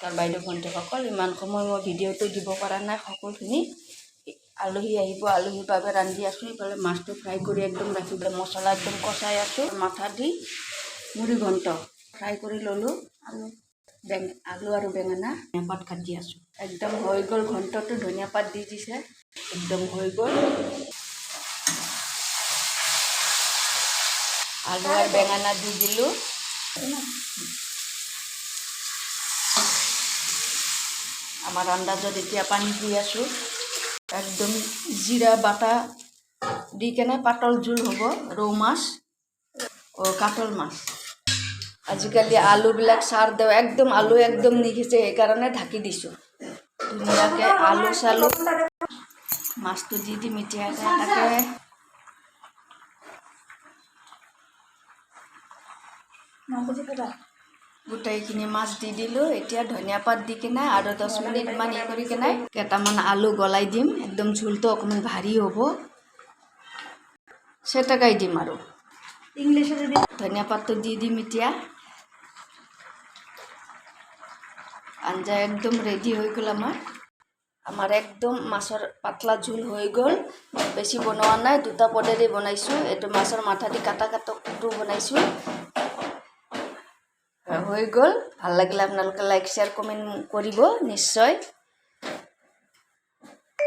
তাৰ বাইদেউ ভণ্টিসকল ইমান সময় মই ভিডিঅ'টো দিব পৰা নাই সকলোখিনি। আলহী আহিব, আলহীৰ বাবে ৰান্ধি আছোঁ ইফালে মাছটো ফ্ৰাই কৰি একদম ৰাখি মছলা একদম কচাই আছোঁ, মাথা দি মুড়ি ঘণ্ট ফ্ৰাই কৰি ল'লোঁ। আলু বেঙ, আলু আৰু বেঙেনা ধনিয়া পাত কাটি আছোঁ। একদম হৈ গ'ল, ঘণ্টটো ধনিয়া পাত দি দিছে। একদম হৈ গ'ল। আলু আৰু বেঙেনা দি দিলোঁ। আমাৰ আন্দাজত এতিয়া পানী দি আছোঁ একদম জিৰা বাটা দি কেনে পাতল জোল হ'ব ৰৌ মাছ কাতল মাছ। আজিকালি আলুবিলাক চাৰ দিওঁ একদম আলু একদম নিসিজে সেইকাৰণে ঢাকি দিছোঁ। ধুনীয়াকৈ আলু চালু। মাছটো দি দিম এতিয়া তাকে গোটেইখিনি মাছ দি দিলোঁ এতিয়া ধনিয়া পাত দি কিনে আৰু দহ মিনিটমান ই কৰি কিনে কেইটামান আলু গলাই দিম একদম ঝোলটো অকণমান ভাৰী হ'ব। চেটেকাই দিম আৰু। ইংলিশে যদি ধনিয়া পাতটো দি দিম এতিয়া। আঞ্জা একদম ৰেডি হৈ গ'ল আমাৰ। আমাৰ একদম মাছৰ পাতলা জোল হৈ গ'ল। বেছি বনোৱা নাই দুটা পদেৰে বনাইছোঁ। এইটো মাছৰ মাথা দি কাটা কাটাটো বনাইছোঁ। হৈ গ'ল। ভালো লাগিলে আপোনালোকে লাইক শ্বেয়াৰ কমেণ্ট কৰিব নিশ্চয়।